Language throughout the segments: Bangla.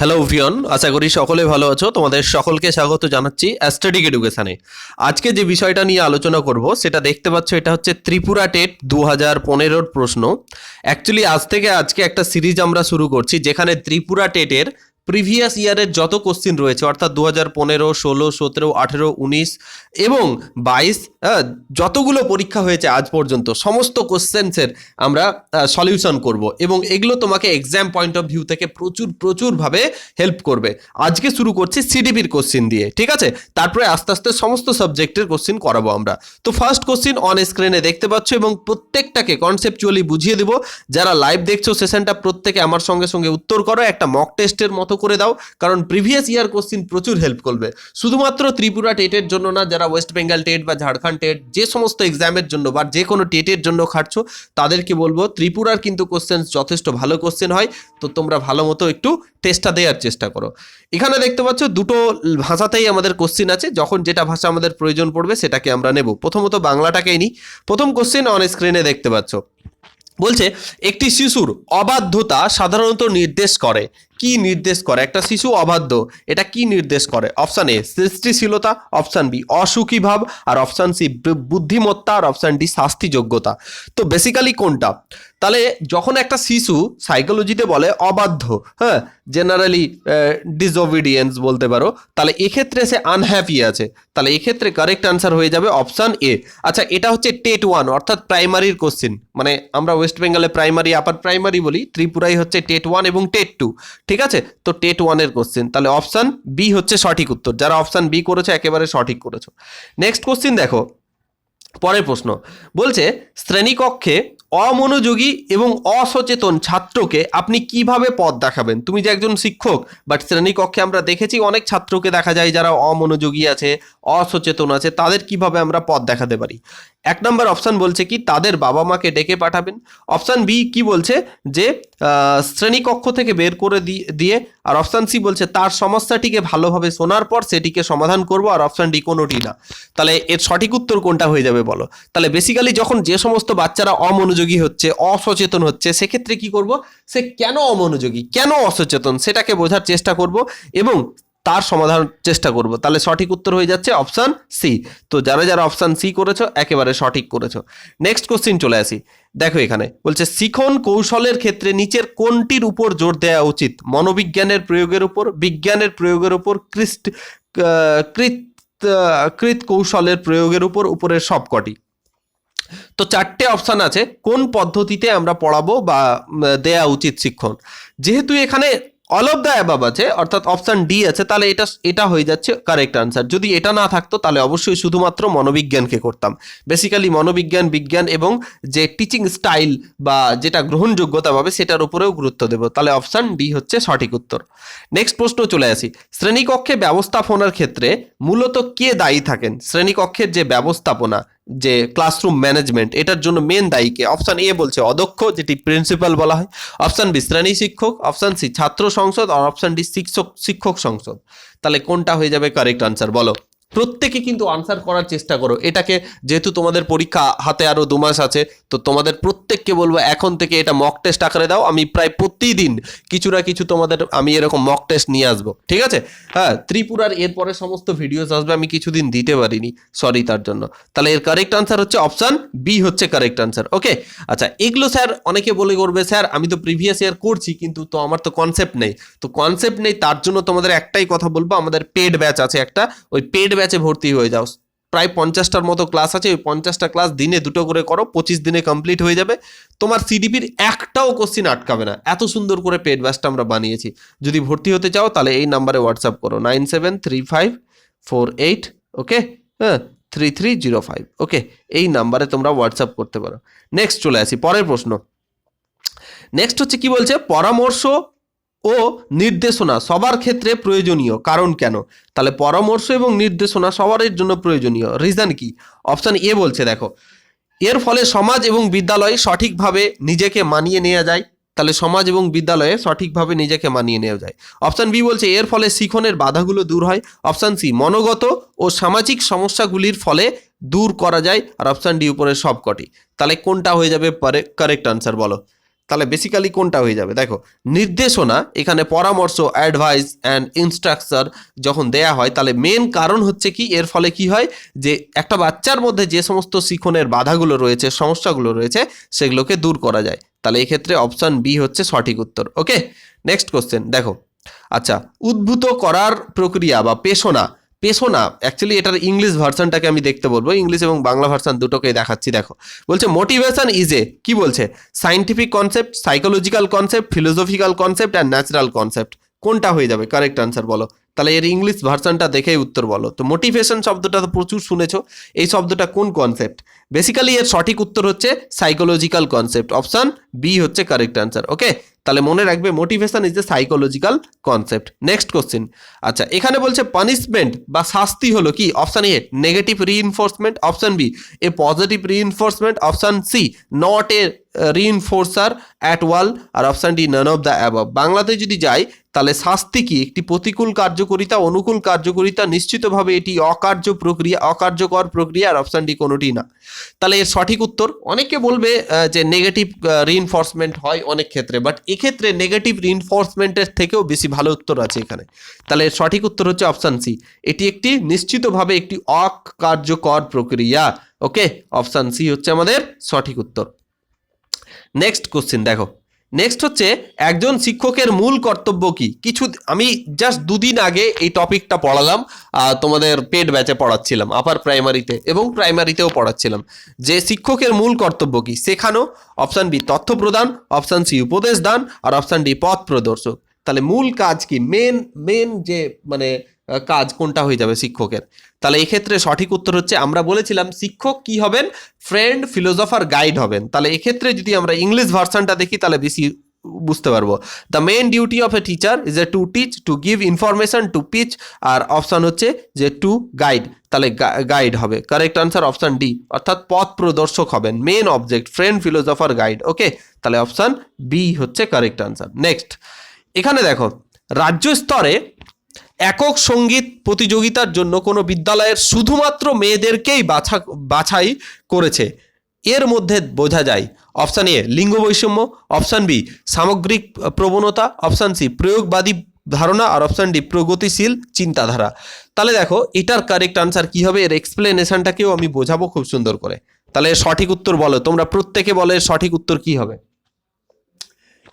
হ্যালো ভিয়ন আশা করি সকলে ভালো আছো। তোমাদের সকলকে স্বাগত জানাচ্ছি অ্যাস্টেটিক এডুকেশানে আজকে যে বিষয়টা নিয়ে আলোচনা করব, সেটা দেখতে পাচ্ছ, এটা হচ্ছে ত্রিপুরা টেট দু হাজার পনেরোর প্রশ্ন। অ্যাকচুয়ালি আজ থেকে আজকে একটা সিরিজ আমরা শুরু করছি, যেখানে ত্রিপুরা টেটের প্রিভিয়াস ইয়ারের যত কোশ্চিন রয়েছে, অর্থাৎ দু হাজার পনেরো, ষোলো, সতেরো, আঠেরো, উনিশ এবং বাইশ যতগুলো পরীক্ষা হয়েছে আজ পর্যন্ত, সমস্ত কোশ্চেন্সের আমরা সলিউশন করব এবং এগুলো তোমাকে এক্সাম পয়েন্ট অফ ভিউ থেকে প্রচুর প্রচুরভাবে হেল্প করবে। আজকে শুরু করছি সিডিপির কোশ্চিন দিয়ে, ঠিক আছে? তারপরে আস্তে আস্তে সমস্ত সাবজেক্টের কোশ্চিন করাবো আমরা। তো ফার্স্ট কোশ্চিন অন স্ক্রিনে দেখতে পাচ্ছ এবং প্রত্যেকটাকে কনসেপচুয়ালি বুঝিয়ে দেবো। যারা লাইভ দেখছ সেশনটা প্রত্যেকে আমার সঙ্গে সঙ্গে উত্তর করো। একটা মক টেস্টের মতো করে দাও, কারণ প্রিভিয়াস ইয়ার কোশ্চিন প্রচুর হেল্প করবে। শুধুমাত্র ত্রিপুরা টেটের জন্য না, যারা ওয়েস্ট বেঙ্গল টেট বা ঝাড়খণ্ড টেট যে সমস্ত এক্সামের জন্য বা যে কোনো টেটের জন্য খাটছো, তাদেরকে বলব, ত্রিপুরার কিন্তু কোশ্চেন যথেষ্ট ভালো কোশ্চেন হয়, তো তোমরা ভালো মতো একটু টেস্টটা দেওয়ার চেষ্টা করো। এখানে দেখতে পাচ্ছ, দুটো ভাষাতেই আমাদের কোশ্চিন আছে, যখন যেটা ভাষা আমাদের প্রয়োজন পড়বে সেটাকে আমরা নেব। প্রথমত বাংলাটাকেই নিই। প্রথম কোশ্চিন অন স্ক্রিনে দেখতে পাচ্ছ। বলছে, একটি শিশুর অবাধ্যতা সাধারণত নির্দেশ করে। কি নির্দেশ করে? একটা শিশু অবাধ্য, এটা কি নির্দেশ করে? অপশান এ, সৃষ্টিশীলতা, অপশান বি, অসুখী ভাব, আর অপশান সি বুদ্ধিমত্তা, আর অপশান ডি, শাস্তিযোগ্যতা। তো বেসিক্যালি কোনটা? তাহলে যখন একটা শিশু সাইকোলজিতে বলে অবাধ্য হ্যাঁ জেনারেলি ডিসওবিডিয়েন্স বলতে পারো, তাহলে এক্ষেত্রে সে আনহ্যাপি আছে। তাহলে এক্ষেত্রে কারেক্ট আনসার হয়ে যাবে অপশান এ। আচ্ছা এটা হচ্ছে টেট ওয়ান, অর্থাৎ প্রাইমারির কোশ্চিন মানে আমরা ওয়েস্ট বেঙ্গলে প্রাইমারি, আপার প্রাইমারি বলি, ত্রিপুরাই হচ্ছে টেট ওয়ান এবং টেট টু। ঠিক আছে? তো টেট ওয়ানের কোশ্চেন তাহলে অপশান বি হচ্ছে সঠিক উত্তর। যারা অপশান বি করেছে, একেবারে সঠিক করেছ। নেক্সট কোশ্চেন দেখো। পরের প্রশ্ন। বলছে, শ্রেণীকক্ষে অমনোযোগী এবং অসচেতন ছাত্রকে আপনি কীভাবে পথ দেখাবেন? তুমি যে একজন শিক্ষক বাট শ্রেণীকক্ষে আমরা দেখেছি অনেক ছাত্রকে দেখা যায় যারা অমনোযোগী আছে, অসচেতন আছে, তাদের কীভাবে আমরা পথ দেখাতে পারি? এক নম্বর অপশান বলছে কি, তাদের বাবা মাকে ডেকে পাঠাবেন। অপশান বি কি বলছে? যে শ্রেণীকক্ষ থেকে বের করে দিয়ে আর অপশান সি বলছে, তার সমস্যাটিকে ভালোভাবে শোনার পর সেটিকে সমাধান করব আর অপশান ডি কোনোটি না। তাহলে এর সঠিক উত্তর কোনটা হয়ে যাবে বলো? তাহলে বেসিক্যালি যখন যে সমস্ত বাচ্চারা অমনোযোগী হচ্ছে, অসচেতন হচ্ছে, সেক্ষেত্রে কি করব? সে কেন অমনোযোগী? কেন অসচেতন? সেটাকে বোঝার চেষ্টা করব এবং তার সমাধান চেষ্টা করব। তাহলে সঠিক উত্তর হয়ে যাচ্ছে অপশান সি তো যারা যারা অপশান সি করেছ, একেবারে সঠিক করেছ। নেক্সট কোশ্চিন চলে আসি। দেখো এখানে, বলছে, শিখন কৌশলের ক্ষেত্রে নিচের কোনটির উপর জোর দেওয়া উচিত? মনোবিজ্ঞানের প্রয়োগের উপর, বিজ্ঞানের প্রয়োগের উপর, কৃষ্ট কৃত কৃত কৌশলের প্রয়োগের উপর, উপরের সবকটি। তো চারটে অপশান আছে, কোন পদ্ধতিতে আমরা পড়াবো বা দেয়া উচিত শিক্ষণ? যেহেতু এখানে অল অফ দ্য অ্যাবাব আছে, অর্থাৎ অপশান ডি আছে, তাহলে এটা এটা হয়ে যাচ্ছে কারেক্ট আনসার যদি এটা না থাকতো, তাহলে অবশ্যই শুধুমাত্র মনোবিজ্ঞানকে করতাম। বেসিক্যালি মনোবিজ্ঞান, বিজ্ঞান এবং যে টিচিং স্টাইল বা যেটা গ্রহণযোগ্যতা পাবে, সেটার উপরেও গুরুত্ব দেবো। তাহলে অপশান ডি হচ্ছে সঠিক উত্তর। নেক্সট প্রশ্ন চলে আসি। শ্রেণীকক্ষে ব্যবস্থাপনার ক্ষেত্রে মূলত কে দায়ী থাকেন? শ্রেণীকক্ষের যে ব্যবস্থাপনা যে ক্লাসরুম ম্যানেজমেন্ট এটার জন্য মেন দায়ীকে অপশান এ বলছে অধ্যক্ষ, যেটি প্রিন্সিপাল বলা হয়। অপশান বি শ্রেণি শিক্ষক। অপশান সি ছাত্র সংসদ। আর অপশান ডি শিক্ষক শিক্ষক সংসদ। তাহলে কোনটা হয়ে যাবে কারেক্ট আনসার বলো। প্রত্যেকে কিন্তু আনসার করার চেষ্টা করো। এটাকে যেহেতু তোমাদের পরীক্ষা হাতে আরও দু মাস আছে, তো তোমাদের প্রত্যেককে বলব এখন থেকে এটা মক টেস্ট আকারে দাও। আমি প্রায় প্রতিদিন কিছু না কিছু তোমাদের, আমি এরকম মক টেস্ট নিয়ে আসব। ঠিক আছে? হ্যাঁ ত্রিপুরার এরপরে সমস্ত ভিডিওস আসবে, আমি কিছুদিন দিতে পারিনি। সরি তার জন্য। তাহলে এর কারেক্ট আনসার হচ্ছে অপশান বি হচ্ছে কারেক্ট আনসার ওকে আচ্ছা এগুলো স্যার অনেকে বলে করবে, স্যার, আমি তো প্রিভিয়াস ইয়ার করছি, কিন্তু তো আমার তো কনসেপ্ট নেই। তো কনসেপ্ট নেই, তার জন্য তোমাদের একটাই কথা বলব, আমাদের পেড ব্যাচ আছে একটা, ওই পেড ব্যাচে ভর্তি হয়ে যাও। প্রায় পঞ্চাশটার মতো ক্লাস আছে, ওই পঞ্চাশটা ক্লাস দিনে দুটো করে করো, পঁচিশ দিনে কমপ্লিট হয়ে যাবে। তোমার সিডিপির একটাও কোশ্চিন আটকাবে না। এত সুন্দর করে পেড ব্যাচটা আমরা বানিয়েছি। যদি ভর্তি হতে চাও, তাহলে এই নাম্বারে হোয়াটসঅ্যাপ করো। Nine seven three five four eight okay হ্যাঁ three three zero five okay এই নাম্বারে তোমরা হোয়াটসঅ্যাপ করতে পারো। নেক্সট চলে আসি, পরের প্রশ্ন। নেক্সট হচ্ছে কি বলছে? পরামর্শ ও নির্দেশনা সবার ক্ষেত্রে প্রয়োজনীয়। কারণ কেন? তাহলে পরামর্শ এবং নির্দেশনা সবার জন্য প্রয়োজনীয়। রিজন কি? অপশান এ বলছে, দেখো, এর ফলে সমাজ এবং বিদ্যালয়ে সঠিকভাবে নিজেকে মানিয়ে নেওয়া যায়। তাহলে সমাজ এবং বিদ্যালয়ে সঠিকভাবে নিজেকে মানিয়ে নেওয়া যায়। অপশান বি বলছে, এর ফলে শিখনের বাধাগুলো দূর হয়। অপশান সি মনোগত ও সামাজিক সমস্যাগুলির ফলে দূর করা যায়। আর অপশান ডি উপরে সবকটি। তাহলে কোনটা হয়ে যাবে? কারেক্ট আনসার বলো। তাহলে বেসিক্যালি কোনটা হয়ে যাবে? দেখো, নির্দেশনা, এখানে পরামর্শ অ্যাডভাইস অ্যান্ড ইনস্ট্রাকচার যখন দেয়া হয়, তাহলে মেন কারণ হচ্ছে কি? এর ফলে কি হয়? যে একটা বাচ্চার মধ্যে যে সমস্ত শিখনের বাধাগুলো রয়েছে, সমস্যাগুলো রয়েছে, সেগুলোকে দূর করা যায়। তাহলে এক্ষেত্রে অপশান বি হচ্ছে সঠিক উত্তর ওকে নেক্সট কোশ্চেন দেখো। আচ্ছা উদ্ভূত করার প্রক্রিয়া বা পেশনা পেশনা অ্যাকচুয়ালি এটার ইংলিশ ভার্সনটাকে আমি দেখতে বলব। ইংলিশ এবং বাংলা ভার্সন দুটোকেই দেখাচ্ছি, দেখো। বলছে মোটিভেশন ইজ এ কি বলছে? Scientific concept psychological concept philosophical concept and natural concept কোনটা হয়ে যাবে? কারেক্ট আনসার বলো। তাহলে এর ইংলিশ ভার্সনটা দেখেই উত্তর বলো। তো মোটিভেশন শব্দটা তো প্রচুর শুনেছো। এই শব্দটা কোন কনসেপ্ট বেসিক্যালি এর সঠিক উত্তর হচ্ছে সাইকোলজিক্যাল কনসেপ্ট অপশান বি হচ্ছে কারেক্ট আনসার ওকে তাহলে মনে রাখবে motivation is a psychological concept next question আচ্ছা এখানে বলছে পানিশমেন্ট বা শাস্তি হলো কি? Option A negative reinforcement option B a positive reinforcement option C not a reinforcer at all R option D none of the above বাংলাতে যদি যাই, তাহলে শাস্তি কি? একটি প্রতিকূল কার্যকরিতা, অনুকূল কার্যকরিতা, নিশ্চিতভাবে এটি অকার্য প্রক্রিয়া, অকার্যকর প্রক্রিয়া। আর অপশান ডি কোনোটি না। তাহলে এর সঠিক উত্তর। অনেকে বলবে যে নেগেটিভ রিইনফোর্সমেন্ট হয় অনেক ক্ষেত্রে। বাট এক্ষেত্রে নেগেটিভ রিনফোর্সমেন্টের থেকেও বেশি ভালো উত্তর আছে এখানে। তাহলে সঠিক উত্তর হচ্ছে অপশান সি এটি একটি নিশ্চিতভাবে একটি অকার্যকর প্রক্রিয়া। ওকে অপশান সি হচ্ছে আমাদের সঠিক উত্তর। নেক্সট কোশ্চিন দেখো। নেক্সট হচ্ছে, একজন শিক্ষকের মূল কর্তব্য কি? কিছু, আমি জাস্ট দুদিন আগে এই টপিকটা পড়ালাম তোমাদের পেড ব্যাচে পড়াচ্ছিলাম আপার প্রাইমারিতে এবং প্রাইমারিতেও পড়াচ্ছিলাম। যে শিক্ষকের মূল কর্তব্য কি? শেখানো অপশান বি তথ্য প্রদান অপশান সি উপদেশ দান, আর অপশান ডি পথ প্রদর্শক। তাহলে মূল কাজ কি? মেন মেন যে মানে কাজ কোনটা হয়ে যাবে শিক্ষকের? তাহলে এক্ষেত্রে সঠিক উত্তর হচ্ছে আমরা বলেছিলাম শিক্ষক কি হবেন? ফ্রেন্ড ফিলোজফার গাইড হবেন। তাহলে এক্ষেত্রে যদি আমরা ইংলিশ ভার্সনটা দেখি, তাহলে বেশি বুঝতে পারব। The main duty of a teacher is a to teach to give information to pitch R option হচ্ছে যে টু গাইড তাহলে গাইড হবে। কারেক্ট আনসার অপশান ডি অর্থাৎ পথ প্রদর্শক হবেন। Main object friend philosopher guide okay তাহলে অপশান বি হচ্ছে কারেক্ট আনসার নেক্সট এখানে দেখো, রাজ্য স্তরে একক সংগীত প্রতিযোগিতার জন্য কোনো বিদ্যালয়ের শুধুমাত্র মেয়েদেরকেই বাছা, বাছাই করেছে। এর মধ্যে বোঝা যায় অপশান এ লিঙ্গ বৈষম্য অপশান বি সামগ্রিক প্রবণতা অপশান সি প্রয়োগবাদী ধারণা, আর অপশান ডি প্রগতিশীল চিন্তাধারা। তাহলে দেখো, এটার কারেক্ট আনসার কি হবে? এর এক্সপ্লেনেশনটাকেও আমি বোঝাবো খুব সুন্দর করে। তাহলে সঠিক উত্তর বলো, তোমরা প্রত্যেকে বলো সঠিক উত্তর কি হবে?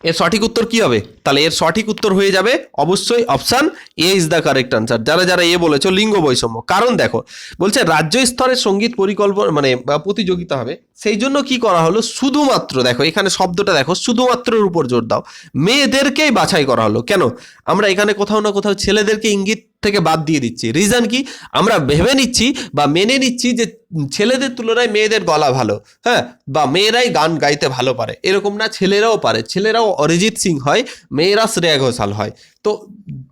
এর সঠিক উত্তর কি হবে? তাহলে এর সঠিক উত্তর হয়ে যাবে অবশ্যই option A is the correct answer যারা যারা এ বলেছ, লিঙ্গ বৈষম্য। কারণ দেখো, বলছে রাজ্য স্তরের সংগীত পরিকল্পনা মানে প্রতিযোগিতা হবে। সেই জন্য কি করা হলো? শুধুমাত্র দেখো, এখানে শব্দটা দেখো, শুধুমাত্রর উপর জোর দাও। মেয়েদেরকেই বাছাই করা হলো। কেন? আমরা এখানে কোথাও না কোথাও ছেলেদেরকে ইঙ্গিত থেকে বাদ দিয়ে দিচ্ছি। রিজন কি? আমরা ভেবে নিচ্ছি বা মেনে নিচ্ছি যে ছেলেদের তুলনায় মেয়েদের গলা ভালো হ্যাঁ? বা মেয়েরাই গান গাইতে ভালো পারে। এরকম না, ছেলেরাও পারে। ছেলেরাও অরিজিৎ সিং হয়, মেয়েরা শ্রেয়া ঘোষাল হয়। তো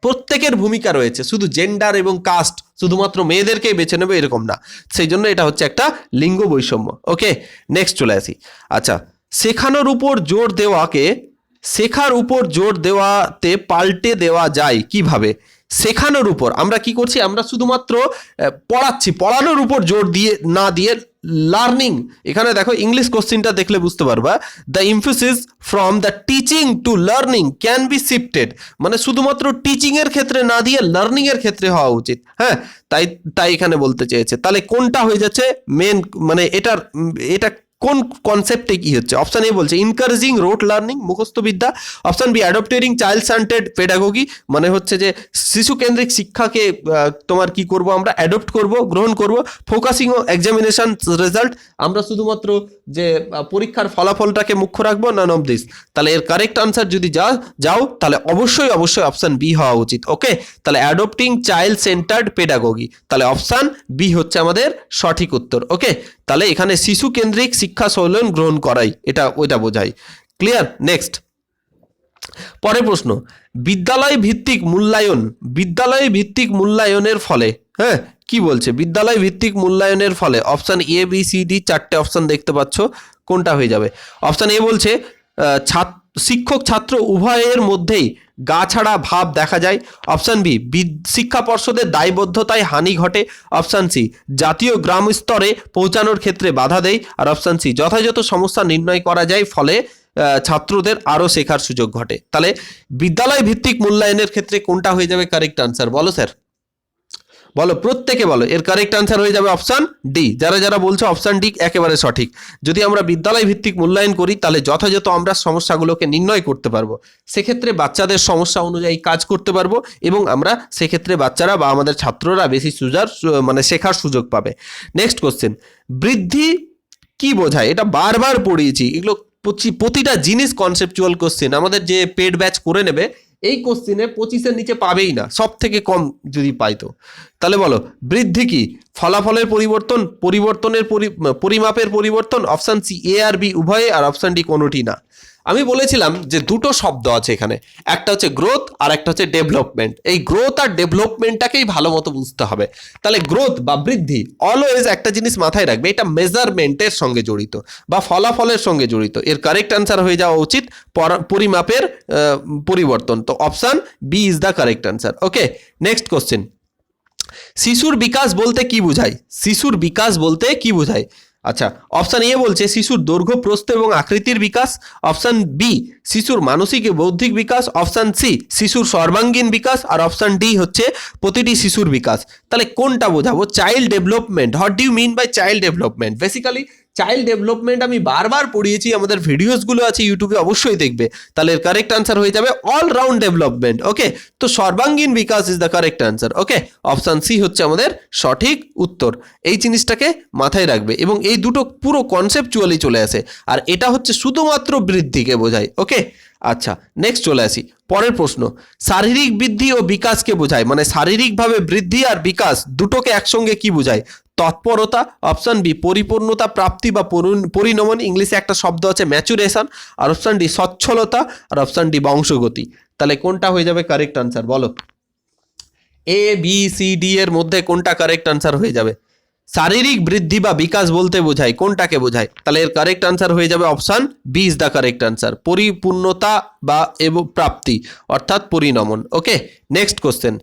প্রত্যেকের ভূমিকা রয়েছে। শুধু জেন্ডার এবং কাস্ট শুধুমাত্র মেয়েদেরকেই বেছে নেবে এরকম না। সেই জন্য এটা হচ্ছে একটা লিঙ্গ বৈষম্য। ওকে নেক্সট চলে আসি। আচ্ছা শেখানোর উপর জোর দেওয়াকে, শেখার উপর জোর দেওয়াতে পাল্টে দেওয়া যায় কীভাবে? শেখানোর উপর। আমরা কি করছি? আমরা শুধুমাত্র পড়াচ্ছি। পড়ানোর উপর জোর দিয়ে, না দিয়ে লার্নিং এখানে দেখো ইংলিশ কোশ্চিনটা দেখলে বুঝতে পারবা। The emphasis from the teaching to learning can be shifted মানে শুধুমাত্র টিচিংয়ের ক্ষেত্রে না দিয়ে লার্নিংয়ের ক্ষেত্রে হওয়া উচিত। হ্যাঁ? তাই তাই এখানে বলতে চেয়েছে। তাহলে কোনটা হয়ে যাচ্ছে? মেন মানে এটার এটা কোন কনসেপ্টে কি হচ্ছে? অপশন এ বলছে ইনকারেজিং রোট লার্নিং মুখস্থ বিদ্যা। Option B adopting child centred pedagogy মানে হচ্ছে যে শিশু কেন্দ্রিক শিক্ষাকে তোমার কি করব আমরা? অ্যাডপ্ট করব, গ্রহণ করব। ফোকাসিং ও এক্সামিনেশন রেজাল্ট আমরা শুধুমাত্র যে পরীক্ষার ফলাফলটাকে মুখ্য রাখব নান অফ দিস তাহলে এর কারেক্ট আনসার যদি যা, যাও, তাহলে অবশ্যই অবশ্যই অপশন বি হওয়া উচিত ওকে তাহলে অ্যাডপ্টিং চাইল্ড সেন্টার্ড পেডাগোগি তাহলে অপশান বি হচ্ছে আমাদের সঠিক উত্তর ওকে তাহলে এখানে শিশু কেন্দ্রিক শিক্ষা সৌলন গ্রহণ করাই, এটা ওইটা বোঝায়। ক্লিয়ার নেক্সট পরের প্রশ্ন, বিদ্যালয় ভিত্তিক মূল্যায়ন, বিদ্যালয় ভিত্তিক মূল্যায়নের ফলে হ্যাঁ কি বলছে? বিদ্যালয় ভিত্তিক মূল্যায়নের ফলে option A B C D চারটে অপশান দেখতে পাচ্ছ, কোনটা হয়ে যাবে? অপশান এ বলছে ছাত্র শিক্ষক ছাত্র উভয়ের মধ্যেই গা ছাড়া ভাব দেখা যায়। অপশান বি শিক্ষা পর্ষদের দায়বদ্ধতায় হানি ঘটে। অপশান সি, জাতীয় গ্রাম স্তরে পৌঁছানোর ক্ষেত্রে বাধা দেয়। আর অপশান সি, যথাযথ সমস্যা নির্ণয় করা যায়, ফলে ছাত্রদের আরও শেখার সুযোগ ঘটে। তাহলে বিদ্যালয় ভিত্তিক মূল্যায়নের ক্ষেত্রে কোনটা হয়ে যাবে কারেক্ট আনসার বলো স্যার বলো, প্রত্যেকে বলো, এর কারেক্ট আনসার হয়ে যাবে অপশান ডি যারা যারা বলছো অপশান ডি একেবারে সঠিক। যদি আমরা বিদ্যালয় ভিত্তিক মূল্যায়ন করি, তাহলে যথাযথ আমরা সমস্যাগুলোকে নির্ণয় করতে পারব। সেক্ষেত্রে বাচ্চাদের সমস্যা অনুযায়ী কাজ করতে পারব এবং আমরা সেক্ষেত্রে বাচ্চারা বা আমাদের ছাত্ররা বেশি সুজার মানে শেখার সুযোগ পাবে। নেক্সট কোশ্চেন বৃদ্ধি কি বোঝায়? এটা বারবার পড়িয়েছি। এগুলো প্রতিটা জিনিস কনসেপচুয়াল কোশ্চেন আমাদের যে পেড ব্যাচ করে নেবে, এই কোশ্চেনে পঁচিশের নিচে পাবেই না। সব থেকে কম যদি পাইতো। তাহলে বলো, বৃদ্ধি কি? ফলাফলের পরিবর্তন, পরিবর্তনের পরিমাপের পরিবর্তন অপশান সি এ আর বি উভয়ে আর অপশান ডি কোনোটি না। আমি বলেছিলাম যে দুটো শব্দ আছে এখানে, একটা হচ্ছে গ্রোথ আর একটা হচ্ছে ডেভেলপমেন্ট এই গ্রোথ আর ডেভেলপমেন্টটাকেই ভালো মতো বুঝতে হবে। তাহলে গ্রোথ বা বৃদ্ধি অলওয়েজ একটা জিনিস মাথায় রাখবে, এটা মেজারমেন্টের সঙ্গে জড়িত বা ফলাফলের সঙ্গে জড়িত। এর কারেক্ট অ্যান্সার হয়ে যাওয়া উচিত, পরা- পরিমাপের পরিবর্তন। তো option B is the correct answer okay next question শিশুর বিকাশ বলতে কি বোঝায়? শিশুর বিকাশ বলতে কি বোঝায়? আচ্ছা অপশান এ বলছে শিশুর দৈর্ঘ্য, প্রস্থ এবং আকৃতির বিকাশ। অপশান বি শিশুর মানসিক বৌদ্ধিক বিকাশ। অপশান সি শিশুর সর্বাঙ্গীন বিকাশ। আর অপশান ডি হচ্ছে প্রতিটি শিশুর বিকাশ। তাহলে কোনটা বোঝাবো? Child development what do mean by child development basically child development আমি বারবার পড়িয়েছি, আমাদের ভিডিওসগুলো আছে ইউটিউবে অবশ্যই দেখবে। তাহলে কারেক্ট আনসার হয়ে যাবে অলরাউন্ড ডেভেলপমেন্ট ওকে তো সর্বাঙ্গীন বিকাশ is the correct answer okay option C হচ্ছে আমাদের সঠিক উত্তর। এই জিনিসটাকে মাথায় রাখবে এবং এই দুটো পুরো কনসেপচুয়ালি চলে আসে। আর এটা হচ্ছে শুধুমাত্র বৃদ্ধিকে বোঝায় ওকে আচ্ছা নেক্সট চলে আসি। পরের প্রশ্ন, শারীরিক বৃদ্ধি ও বিকাশকে বোঝায়। মানে শারীরিকভাবে বৃদ্ধি আর বিকাশ দুটোকে একসঙ্গে কি বোঝায়? তৎপরতা অপশান বি পরিপূর্ণতা, প্রাপ্তি বা পরি- পরিণমন, ইংলিশে একটা শব্দ আছে ম্যাচুরেশন আর অপশন ডি সচ্ছলতা, আর অপশন ডি বংশগতি। তাহলে কোনটা হয়ে যাবে কারেক্ট আনসার বলো? এ বি সি ডি এর মধ্যে কোনটা কারেক্ট আনসার হয়ে যাবে? শারীরিক বৃদ্ধি বা বিকাশ বলতে বোঝায়, কোনটাকে বোঝায়? তাহলে এর কারেক্ট আনসার হয়ে যাবে option B is the correct answer পরিপূর্ণতা বা এবং প্রাপ্তি, অর্থাৎ পরিণমন। ওকে নেক্সট কোশ্চেন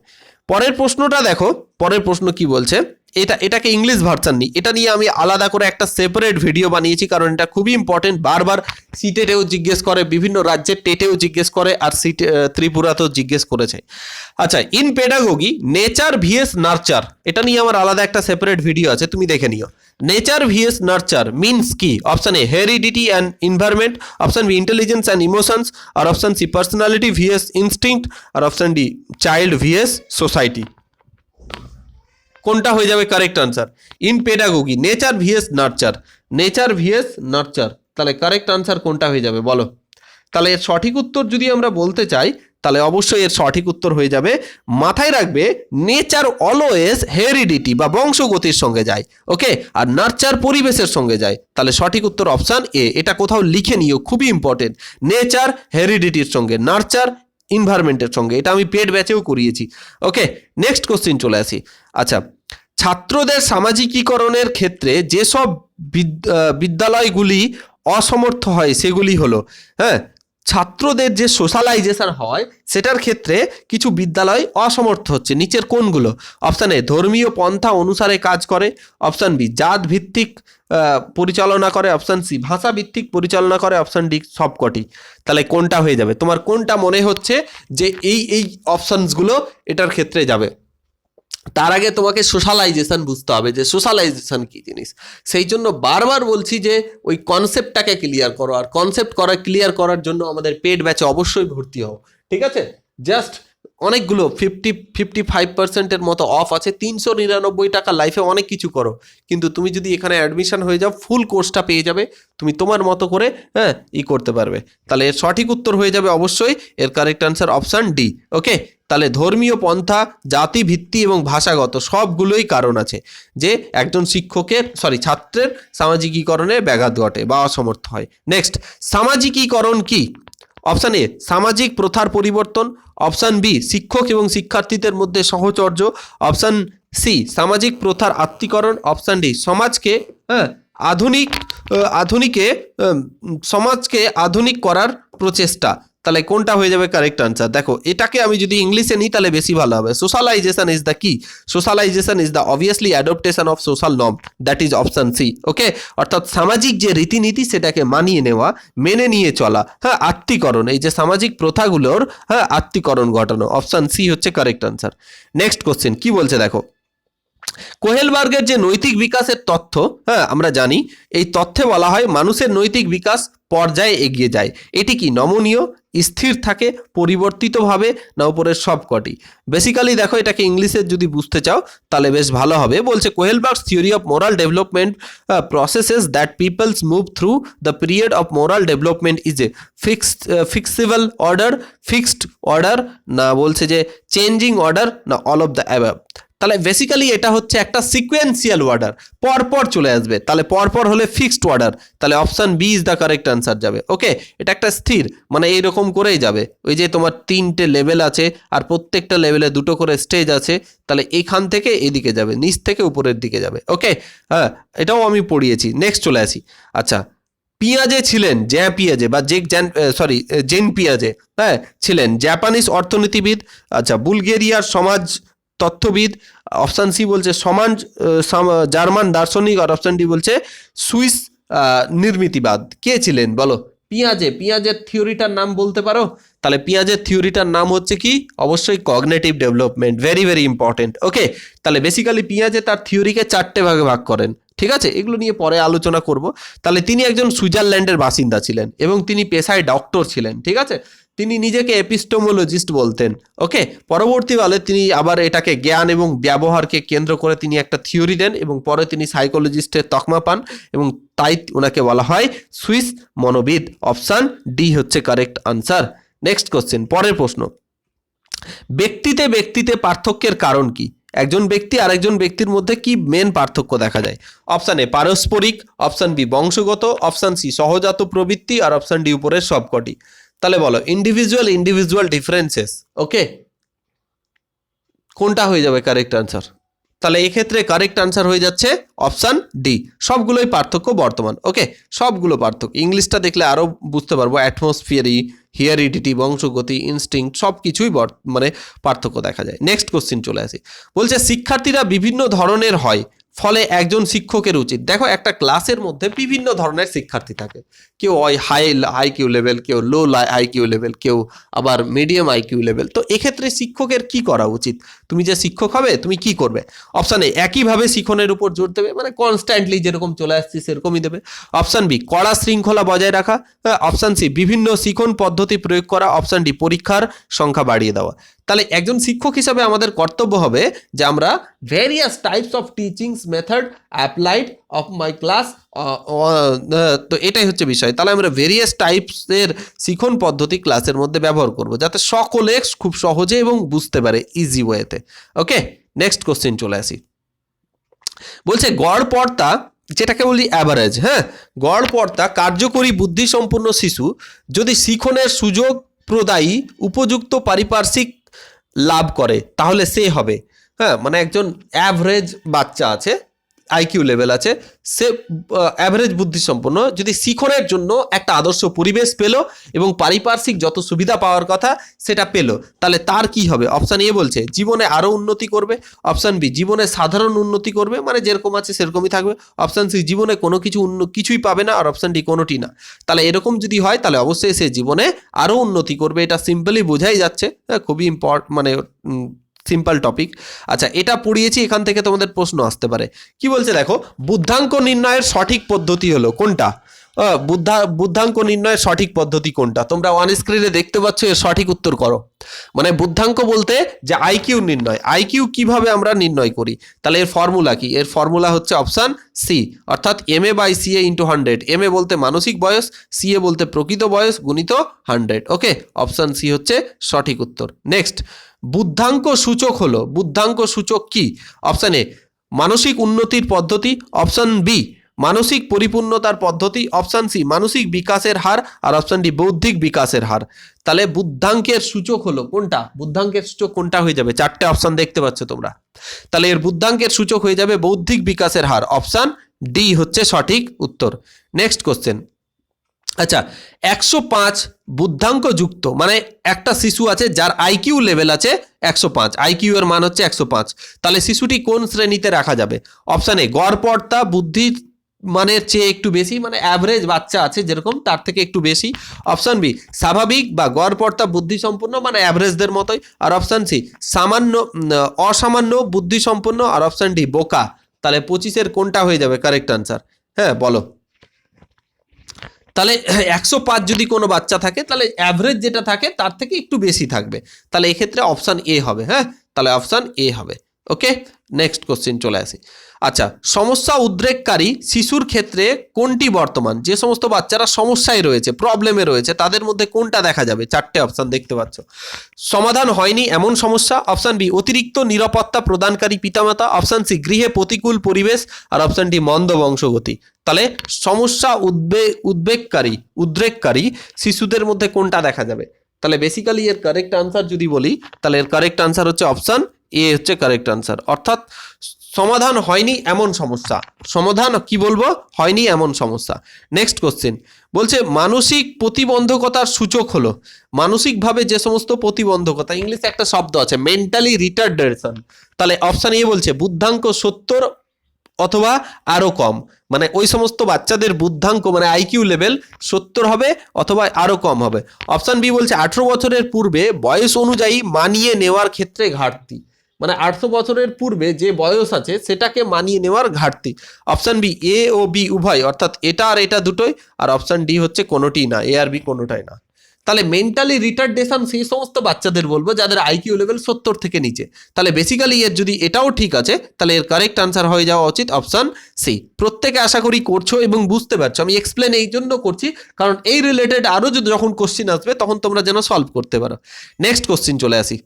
পরের প্রশ্নটা দেখো, পরের প্রশ্ন কি বলছে? এটা, এটাকে ইংলিশ ভার্সান নিই। এটা নিয়ে আমি আলাদা করে একটা সেপারেট ভিডিও বানিয়েছি, কারণ এটা খুবই ইম্পর্টেন্ট বারবার সিটেটেও জিজ্ঞেস করে, বিভিন্ন রাজ্যের টেটেও জিজ্ঞেস করে, আর সিটে ত্রিপুরাতেও জিজ্ঞেস করেছে। আচ্ছা in pedagogy nature VS nurture এটা নিয়ে আমার আলাদা একটা সেপারেট ভিডিও আছে, তুমি দেখে নিও। নেচার ভিএস নার্চার মিনস কি? Option A heredity and environment option B intelligence and emotions R option C personality VS instinct R option D child VS society কোনটা হয়ে যাবে correct answer in pedagogy nature VS nurture nature VS nurture তাহলে কারেক্ট আনসার কোনটা হয়ে যাবে বলো? তাহলে এর সঠিক উত্তর যদি আমরা বলতে চাই, তাহলে অবশ্যই এর সঠিক উত্তর হয়ে যাবে, মাথায় রাখবে নেচার অলওয়েজ হেরিডিটি বা বংশগতির সঙ্গে যায় ওকে আর নার্চার পরিবেশের সঙ্গে যায়। তাহলে সঠিক উত্তর অপশান এ এটা কোথাও লিখে নিও, খুবই ইম্পর্টেন্ট নেচার হেরিডিটির সঙ্গে। নার্চার ইনভায়রনমেন্টের সঙ্গে। এটা আমি পেড ব্যাচেও করিয়েছি। ওকে নেক্সট কোশ্চিন চলে আসি। আচ্ছা ছাত্রদের সামাজিকীকরণের ক্ষেত্রে যেসব বিদ- বিদ্যালয়গুলি অসমর্থ হয়, সেগুলি হলো হ্যাঁ ছাত্রদের যে সোশ্যালাইজেশন হয়, সেটার ক্ষেত্রে কিছু বিদ্যালয় অসমর্থ হচ্ছে। নিচের কোনগুলো? অপশান এ ধর্মীয় পন্থা অনুসারে কাজ করে। অপশান বি জাত ভিত্তিক পরিচালনা করে। অপশান সি ভাষা ভিত্তিক পরিচালনা করে। অপশান ডি সবকটি। তাহলে কোনটা হয়ে যাবে? তোমার কোনটা মনে হচ্ছে যে এই এই অপশানসগুলো এটার ক্ষেত্রে যাবে? তার আগে তোমাকে সোশ্যালাইজেশন বুঝতে হবে যে সোশ্যালাইজেশন কি জিনিস? সেই জন্য বারবার বলছি যে ওই কনসেপ্টটাকে ক্লিয়ার করো। আর কনসেপ্ট করা ক্লিয়ার করার জন্য আমাদের পেড ব্যাচে অবশ্যই ভর্তি হও। ঠিক আছে? জাস্ট অনেকগুলো ফিফটি ফিফটি ফাইভ পার্সেন্টের মতো অফ আছে। তিনশো নিরানব্বই টাকা লাইফে অনেক কিছু করো। কিন্তু তুমি যদি এখানে অ্যাডমিশন হয়ে যাও ফুল কোর্সটা পেয়ে যাবে। তুমি তোমার মতো করে হ্যাঁ ই করতে পারবে। তাহলে এর সঠিক উত্তর হয়ে যাবে অবশ্যই। এর correct answer option D okay তাহলে ধর্মীয় পন্থা, জাতি ভিত্তি এবং ভাষাগত সবগুলোই কারণ আছে যে একজন শিক্ষকের সরি ছাত্রের সামাজিকীকরণে ব্যাঘাত ঘটে বা অসমর্থ হয়। নেক্সট সামাজিকীকরণ কি? অপশান এ সামাজিক প্রথার পরিবর্তন। অপশান বি শিক্ষক এবং শিক্ষার্থীদের মধ্যে সহচর্য। অপশান সি সামাজিক প্রথার আত্মীকরণ। অপশান ডি সমাজকে হ্যাঁ আধুনিক আধুনিকে সমাজকে আধুনিক করার প্রচেষ্টা। তাহলে কোনটা হয়ে যাবে কারেক্ট আনসার দেখো, এটাকে আমি যদি ইংলিশে নিই তাহলে বেশি ভালো হবে। সোশ্যালাইজেশন ইজ দ্য কি socialisation is the obviously adaptation of social norm that is option C okay অর্থাৎ সামাজিক যে রীতিনীতি, সেটাকে মানিয়ে নেওয়া, মেনে নিয়ে চলা হ্যাঁ আত্মীকরণ। এই যে সামাজিক প্রথাগুলোর হ্যাঁ আত্মীকরণ ঘটানো অপশন সি হচ্ছে কারেক্ট আনসার নেক্সট কোশ্চেন কি বলছে দেখো? কোহেলবার্গের যে নৈতিক বিকাশের তথ্য হ্যাঁ আমরা জানি, এই তথ্যে বলা হয় মানুষের নৈতিক বিকাশ পর্যায়ে এগিয়ে যায়। এটি কি নমনীয়, স্থির থাকে, পরিবর্তিতভাবে না উপরের সবকটি? বেসিক্যালি দেখো, এটাকে ইংলিশে যদি বুঝতে চাও, তাহলে বেশ ভালো হবে। বলছে, Kohlberg's theory of moral development processes that peoples move through the period of moral development is a fixed flexible order fixed order না বলছে যে চেঞ্জিং অর্ডার না অল অফ দ্য অ্যাবাব তাহলে বেসিক্যালি এটা হচ্ছে একটা সিকোয়েন্সিয়াল অর্ডার পরপর চলে আসবে। তাহলে পরপর হলে ফিক্সড অর্ডার তাহলে option B is the correct answer যাবে। ওকে এটা একটা স্থির মানে এইরকম করেই যাবে। ওই যে তোমার তিনটে লেভেল আছে আর প্রত্যেকটা লেভেলে দুটো করে স্টেজ আছে, তাহলে এখান থেকে এদিকে যাবে, নিচ থেকে উপরের দিকে যাবে। ওকে হ্যাঁ এটাও আমি পড়িয়েছি। নেক্সট চলে আসি। আচ্ছা পিঁয়াজে ছিলেন, জ্যা পিঁয়াজে বা জেক জ্যান সরি জেন পিঁয়াজে হ্যাঁ ছিলেন। জাপানিজ অর্থনীতিবিদ আচ্ছা বুলগেরিয়ার সমাজ তথ্যবিদ অপশান সি বলছে সমান জার্মান দার্শনিক আর অপশান ডি বলছে সুইস নির্মিতিবাদ। কে ছিলেন? বলো। পিঁয়াজে, পিঁয়াজের থিওরিটার নাম বলতে পারো? তাহলে পিঁয়াজের থিওরিটার নাম হচ্ছে কি? অবশ্যই cognitive development very very important okay তাহলে বেসিক্যালি পিঁয়াজে তার থিওরিকে চারটে ভাগে ভাগ করেন। ঠিক আছে? এগুলো নিয়ে পরে আলোচনা করব। তাহলে তিনি একজন সুইজারল্যান্ডের বাসিন্দা ছিলেন এবং তিনি পেশায় ডক্টর ছিলেন। ঠিক আছে? তিনি নিজেকে এপিস্টোমোলজিস্ট বলতেন ওকে পরবর্তীকালে তিনি আবার এটাকে জ্ঞান এবং ব্যবহারকে কেন্দ্র করে তিনি একটা থিওরি দেন এবং পরে তিনি সাইকোলজিস্টের তকমা পান এবং তাই ওনাকে বলা হয় সুইস মনোবিদ অপশান ডি হচ্ছে কারেক্ট আনসার নেক্সট কোশ্চেন পরের প্রশ্ন। ব্যক্তিতে ব্যক্তিতে পার্থক্যের কারণ কি? একজন ব্যক্তি আরেকজন ব্যক্তির মধ্যে কি মেন পার্থক্য দেখা যায়? অপশান এ পারস্পরিক অপশান বি বংশগত অপশান সি সহজাত প্রবৃত্তি, আর অপশান ডি উপরের সবকটি। তাহলে বলো ইন্ডিভিজুয়াল ইন্ডিভিজুয়াল ডিফারেন্সেস ওকে কোনটা হয়ে যাবে কারেক্ট আনসার তাহলে এক্ষেত্রে কারেক্ট আনসার হয়ে যাচ্ছে অপশান ডি সবগুলোই পার্থক্য বর্তমান ওকে সবগুলো পার্থক্য, ইংলিশটা দেখলে আরও বুঝতে পারব অ্যাটমসফিয়ারি হিয়ারিডিটি বংশগতি ইনস্টিংক্ট সব কিছুই মানে পার্থক্য দেখা যায়। নেক্সট কোশ্চিন চলে আসি, বলছে শিক্ষার্থীরা বিভিন্ন ধরনের হয় ফলে একজন শিক্ষকের উচিত। দেখো, একটা ক্লাসের মধ্যে বিভিন্ন ধরনের শিক্ষার্থী থাকে। কেউ হয় হাই হাই কিউ লেভেল কেউ লো হাই কিউ লেভেল কেউ আবার মিডিয়াম আই কিউ লেভেল তো এক্ষেত্রে শিক্ষকের কি করা উচিত? তুমি যে শিক্ষক হবে, তুমি কি করবে? অপশান এ একইভাবে শিখনের উপর জোর দেবে মানে কনস্ট্যান্টলি যেরকম চলে আসছে, সেরকমই দেবে। অপশান বি কড়া শৃঙ্খলা বজায় রাখা। অপশান সি বিভিন্ন শিখন পদ্ধতি প্রয়োগ করা। অপশান ডি পরীক্ষার সংখ্যা বাড়িয়ে দেওয়া। তাহলে একজন শিক্ষক হিসাবে আমাদের কর্তব্য হবে যে আমরা various types of teachings method applied of my class তো এটাই হচ্ছে বিষয়। তাহলে আমরা ভেরিয়াস টাইপসের শিখন পদ্ধতি ক্লাসের মধ্যে ব্যবহার করব, যাতে সকলে খুব সহজে এবং বুঝতে পারে ইজি ওয়েতে ওকে নেক্সট কোশ্চেন চলে আসি। বলছে, গড় পর্তা, যেটাকে বলি অ্যাভারেজ হ্যাঁ? গড় পর্তা কার্যকরী বুদ্ধিসম্পন্ন শিশু যদি শিখনের সুযোগ প্রদায়ী, উপযুক্ত পারিপার্শ্বিক লাভ করে তাহলে সে হবে। হ্যাঁ মানে একজন অ্যাভারেজ বাচ্চা আছে আইকিউ লেভেল আছে। সে অ্যাভারেজ বুদ্ধিসম্পন্ন। যদি শিখনের জন্য একটা আদর্শ পরিবেশ পেল এবং পারিপার্শ্বিক যত সুবিধা পাওয়ার কথা সেটা পেল তাহলে তার কি হবে? অপশান এ বলছে জীবনে আরও উন্নতি করবে। অপশান বি জীবনে সাধারণ উন্নতি করবে মানে যেরকম আছে সেরকমই থাকবে। অপশান সি জীবনে কোনো কিছু উন্ন কিছুই পাবে না আর অপশান ডি কোনোটি না। তাহলে এরকম যদি হয় তাহলে অবশ্যই সে জীবনে আরও উন্নতি করবে। এটা সিম্পলি বোঝাই যাচ্ছে। হ্যাঁ, খুবই ইম্পর্ট মানে সিম্পল টপিক আচ্ছা এটা পড়িয়েছি, এখান থেকে তোমাদের প্রশ্ন আসতে পারে। কি বলছে দেখো? বুদ্ধাঙ্ক নির্ণয়ের সঠিক পদ্ধতি হলো কোনটা? বুদ্ধা, বুদ্ধাঙ্ক নির্ণয়ের সঠিক পদ্ধতি কোনটা? তোমরা ওয়ান স্ক্রিনে দেখতে পাচ্ছ, এর সঠিক উত্তর করো। মানে বুদ্ধাঙ্ক বলতে যে আইকিউ নির্ণয়। আইকিউ কীভাবে আমরা নির্ণয় করি? তাহলে এর ফর্মুলা কি? এর ফর্মুলা হচ্ছে অপশান সি অর্থাৎ M A by C A into hundred M A বলতে মানসিক বয়স সি এ বলতে প্রকৃত বয়স গুণিত হান্ড্রেড ওকে অপশান সি হচ্ছে সঠিক উত্তর। নেক্সট বুদ্ধাঙ্ক সূচক হলো, বুদ্ধাঙ্ক সূচক কি? অপশান এ মানসিক উন্নতির পদ্ধতি। অপশান বি মানসিক পরিপূর্ণতার পদ্ধতি। অপশান সি মানসিক বিকাশের হার। আর অপশান ডি বৌদ্ধিক বিকাশের হার। তাহলে বুদ্ধাঙ্কের সূচক হলো কোনটা? বুদ্ধাঙ্কের সূচক কোনটা হয়ে যাবে? চারটে অপশান দেখতে পাচ্ছ তোমরা। তাহলে এর বুদ্ধাঙ্কের সূচক হয়ে যাবে বৌদ্ধিক বিকাশের হার। অপশান ডি হচ্ছে সঠিক উত্তর। নেক্সট কোশ্চেন আচ্ছা একশো পাঁচ বুদ্ধাঙ্ক যুক্ত মানে একটা শিশু আছে যার আইকিউ লেভেল আছে একশো পাঁচ আইকিউ এর মান হচ্ছে একশো পাঁচ। তাহলে শিশুটি কোন শ্রেণীতে রাখা যাবে? অপশান এ গড়পড়তা বুদ্ধি মানের চেয়ে একটু বেশি মানে অ্যাভারেজ বাচ্চা আছে যেরকম, তার থেকে একটু বেশি। অপশান বি স্বাভাবিক বা গড়পড়তা বুদ্ধি সম্পন্ন মানে অ্যাভারেজদের মতোই। আর অপশান সি সামান্য অসামান্য, বুদ্ধি সম্পন্ন। আর অপশান ডি বোকা। তাহলে পঁচিশের কোনটা হয়ে যাবে? কারেক্ট আনসার হ্যাঁ বলো। তাহলে একশো পাঁচ যদি কোনো বাচ্চা থাকে, তাহলে অ্যাভারেজ যেটা থাকে, তার থেকে একটু বেশি থাকবে। তাহলে এক্ষেত্রে অপশান এ হবে হ্যাঁ? তাহলে অপশান এ হবে। ওকে নেক্সট কোশ্চেন চলে আসি। আচ্ছা সমস্যা উদ্রেককারী শিশুর ক্ষেত্রে কোনটি বর্তমান? যে সমস্ত বাচ্চারা সমস্যায় রয়েছে প্রবলেমে রয়েছে, তাদের মধ্যে কোনটা দেখা যাবে? চারটে অপশান দেখতে পাচ্ছ। সমাধান হয়নি এমন সমস্যা অপশান বি অতিরিক্ত নিরাপত্তা প্রদানকারী পিতামাতা অপশান সি গৃহে প্রতিকূল পরিবেশ, আর অপশান ডি মন্দ বংশগতি। তাহলে সমস্যা উদ্বেগ উদ্বেগকারী, উদ্রেককারী শিশুদের মধ্যে কোনটা দেখা যাবে? তাহলে বেসিক্যালি এর কারেক্ট আনসার যদি বলি, তাহলে এর কারেক্ট আনসার হচ্ছে অপশান এ হচ্ছে কারেক্ট আনসার অর্থাৎ সমাধান হয়নি এমন সমস্যা। সমাধান কি বলব? হয়নি এমন সমস্যা। নেক্সট কোশ্চেন বলছে, মানসিক প্রতিবন্ধকতার সূচক হলো। মানসিকভাবে যে সমস্ত প্রতিবন্ধকতা, ইংলিশে একটা শব্দ আছে মেন্টালি রিটার্ডেশন তাহলে অপশান এ বলছে, বুদ্ধাঙ্ক সত্তর অথবা আরও কম। মানে ওই সমস্ত বাচ্চাদের বুদ্ধাঙ্ক মানে আইকিউ লেভেল সত্তর হবে অথবা আরও কম হবে। অপশান বি বলছে, আঠেরো বছরের পূর্বে বয়স অনুযায়ী মানিয়ে নেওয়ার ক্ষেত্রে ঘাটতি। মানে আটশো বছরের পূর্বে যে বয়স আছে, সেটাকে মানিয়ে নেওয়ার ঘাটতি। অপশান বি, এ ও বি উভয়, অর্থাৎ এটা আর এটা দুটোই, আর অপশান ডি হচ্ছে কোনোটিই না, এ আর বি কোনোটাই না। তাহলে মেন্টালি রিটার্ডেশন সেই সমস্ত বাচ্চাদের বলব, যাদের আইকিউ লেভেল সত্তর থেকে নিচে। তাহলে বেসিক্যালি এর যদি এটাও ঠিক আছে, তাহলে এর কারেক্ট আনসার হয়ে যাওয়া উচিত অপশান সি। প্রত্যেকে আশা করি করছ এবং বুঝতে পারছ, আমি এক্সপ্লেন এই জন্য করছি, কারণ এই রিলেটেড আরও যদি যখন কোশ্চিন আসবে, তখন তোমরা যেন সলভ করতে পারো। নেক্সট কোশ্চিন চলে আসি।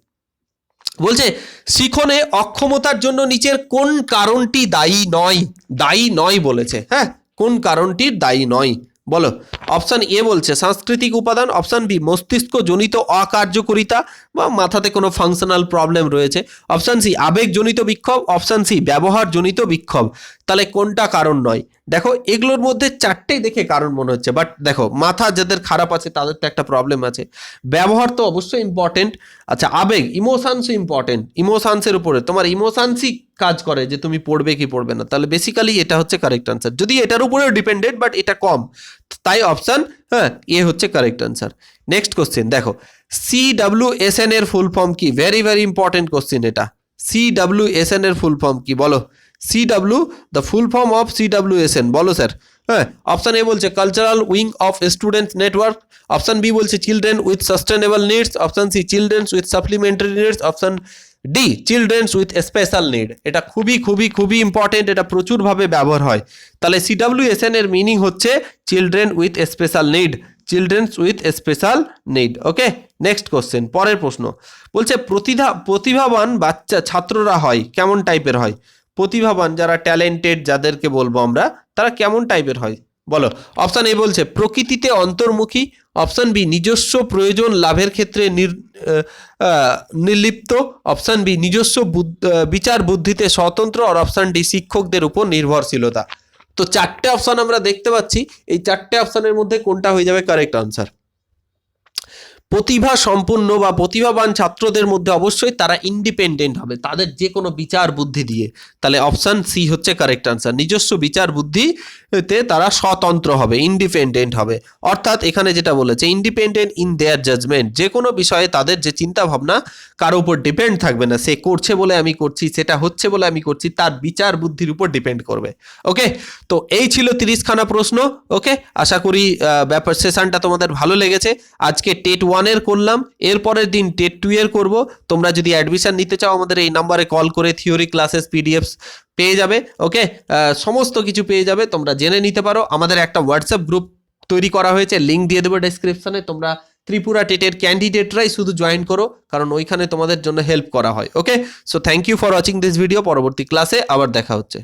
বলছে, শিখনে অক্ষমতার জন্য নিচের কোন কারণটি দায়ী নয়? দায়ী নয় বলেছে। হ্যাঁ কোন কারণটির দায়ী নয়? বলো। অপশান এ বলছে, সাংস্কৃতিক উপাদান, অপশান বি মস্তিষ্ক জনিত অকার্যকরিতা বা মাথাতে কোনো ফাংশনাল প্রবলেম রয়েছে। অপশান সি, আবেগজনিত বিক্ষোভ, অপশান সি, ব্যবহারজনিত বিক্ষোভ। তাহলে কোনটা কারণ নয়? দেখো, এগুলোর মধ্যে চারটেই দেখে কারণ মনে হচ্ছে বাট দেখো, মাথা যাদের খারাপ আছে তাদের তো একটা প্রবলেম আছে। ব্যবহার তো অবশ্যই ইম্পর্টেন্ট আচ্ছা আবেগ ইমোশনস ইম্পর্টেন্ট ইমোশনসের উপরে, তোমার ইমোশানসই কাজ করে যে তুমি পড়বে কি পড়বে না। তাহলে বেসিক্যালি এটা হচ্ছে কারেক্ট আনসার যদি এটার উপরেও ডিপেন্ডেড বাট এটা কম, তাই অপশান হ্যাঁ এ হচ্ছে কারেক্ট আনসার নেক্সট কোশ্চেন দেখো সি ডাব্লিউ এস এন এর ফুল ফর্ম কি? ভেরি ভেরি ইম্পর্টেন্ট কোশ্চেন এটা। সি ডাব্লিউ এস এন এর ফুল ফর্ম কি? বলো। C W the full form of C W S N বলো স্যার। হ্যাঁ অপশান এ বলছে cultural wing of student network option B বলছে children with sustainable needs option C children's with supplementary needs option D children's with special need এটা খুবই খুবই খুবই ইম্পর্টেন্ট এটা প্রচুরভাবে ব্যবহার হয়। তাহলে সিডাব্লিউএসএন এর মিনিং হচ্ছে children with special need children's with special need okay next question পরের প্রশ্ন। বলছে প্রতিভা, প্রতিভাবান বাচ্চা ছাত্ররা হয়, কেমন টাইপের হয়? প্রতিভাবান, যারা ট্যালেন্টেড যাদেরকে বলব আমরা, তারা কেমন টাইপের হয়? বলো। অপশান এ বলছে, প্রকৃতিতে অন্তর্মুখী। অপশান বি নিজস্ব প্রয়োজন লাভের ক্ষেত্রে নির্লিপ্ত। অপশান বি নিজস্ব বিচার বুদ্ধিতে স্বতন্ত্র। আর অপশান ডি শিক্ষকদের উপর নির্ভরশীলতা। তো চারটে অপশান আমরা দেখতে পাচ্ছি। এই চারটে অপশানের মধ্যে কোনটা হয়ে যাবে কারেক্ট আনসার প্রতিভা সম্পন্ন বা প্রতিভাবান ছাত্রদের মধ্যে অবশ্যই তারা ইন্ডিপেন্ডেন্ট হবে। তাদের যে কোনো বিচার বুদ্ধি দিয়ে। তাহলে অপশান সি হচ্ছে কারেক্ট আনসার নিজস্ব বিচার বুদ্ধিতে তারা স্বতন্ত্র হবে ইন্ডিপেন্ডেন্ট হবে। অর্থাৎ এখানে যেটা বলেছে ইন্ডিপেন্ডেন্ট ইন দেয়ার জাজমেন্ট যে কোনো বিষয়ে তাদের যে চিন্তা ভাবনা কারও উপর ডিপেন্ড থাকবে না। সে করছে বলে আমি করছি, সেটা হচ্ছে বলে আমি করছি, তার বিচার বুদ্ধির উপর ডিপেন্ড করবে। ওকে তো এই ছিল তিরিশখানা প্রশ্ন। ওকে আশা করি ব্যাপার সেশনটা তোমাদের ভালো লেগেছে। আজকে টেট ওয়ানের করলাম, এরপরের দিন টেট টু এর করব। তোমরা যদি অ্যাডমিশন নিতে চাও, আমাদের এই নাম্বারে কল করে থিওরি ক্লাসেস পিডিএফস পেয়ে যাবে ওকে সমস্ত কিছু পেয়ে যাবে, তোমরা জেনে নিতে পারো। আমাদের একটা হোয়াটসঅ্যাপ গ্রুপ তৈরি করা হয়েছে লিঙ্ক দিয়ে দেবো ডেসক্রিপশনে তোমরা ত্রিপুরা টেটের ক্যান্ডিডেটরাই শুধু জয়েন করো, কারণ ওইখানে তোমাদের জন্য হেল্প করা হয় okay so thank you for watching this video পরবর্তী ক্লাসে আবার দেখা হচ্ছে।